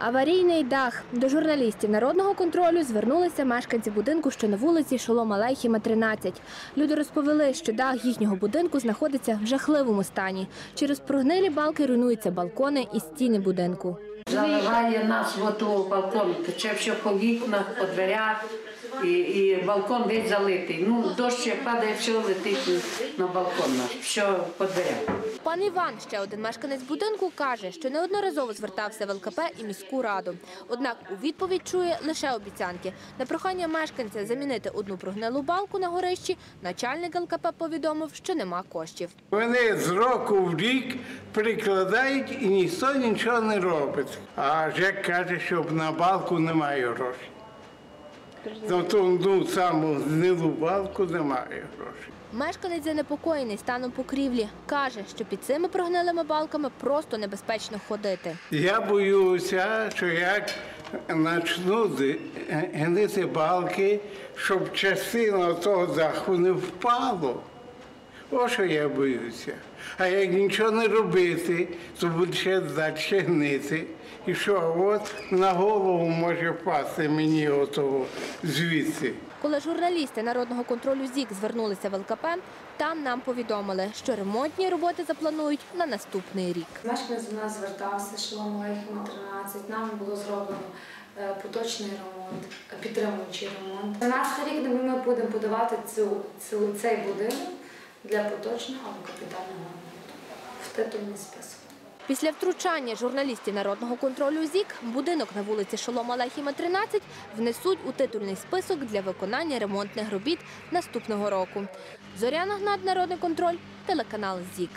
Аварійний дах. До журналістів народного контролю звернулися мешканці будинку, що на вулиці Шолома Лейхіма, 13. Люди розповіли, що дах їхнього будинку знаходиться в жахливому стані. Через прогнилі балки руйнуються балкони і стіни будинку. Заливає нас в у балкон, тече все по вікнах, по дверях, і, і балкон весь залитий. Ну, дощ як падає, все летить на балкон наш, все по дверях. Пан Іван, ще один мешканець будинку, каже, що неодноразово звертався в ЛКП і міську раду. Однак у відповідь чує лише обіцянки. На прохання мешканця замінити одну прогнилу балку на горищі, начальник ЛКП повідомив, що нема коштів. Вони з року в рік прикладають і ніхто нічого не робить. А Жек каже, що на балку немає грошей. Ту ну, саму гнилу балку немає грошей. Мешканець занепокоєний станом покрівлі. Каже, що під цими прогнилими балками просто небезпечно ходити. Я боюся, що як почнуть гнити балки, щоб частина того даху не впало. Ось що я боюся. А як нічого не робити, то буде ще далі гнити. І що, от на голову може впасти мені отого звідси. Коли журналісти народного контролю ЗІК звернулися в ЛКП, там нам повідомили, що ремонтні роботи запланують на наступний рік. Мешканець до нас звертався, шолом Лейхіма 13. Нам було зроблено е, поточний ремонт, е, підтримуючий ремонт. 12 рік ми будемо подавати цю, цю, цей будинок для поточного капітального ремонту в титульний список. Після втручання журналістів народного контролю ЗІК будинок на вулиці Шолома Лехіма, 13 внесуть у титульний список для виконання ремонтних робіт наступного року. Зоряна Гнат, Народний контроль, телеканал ЗІК.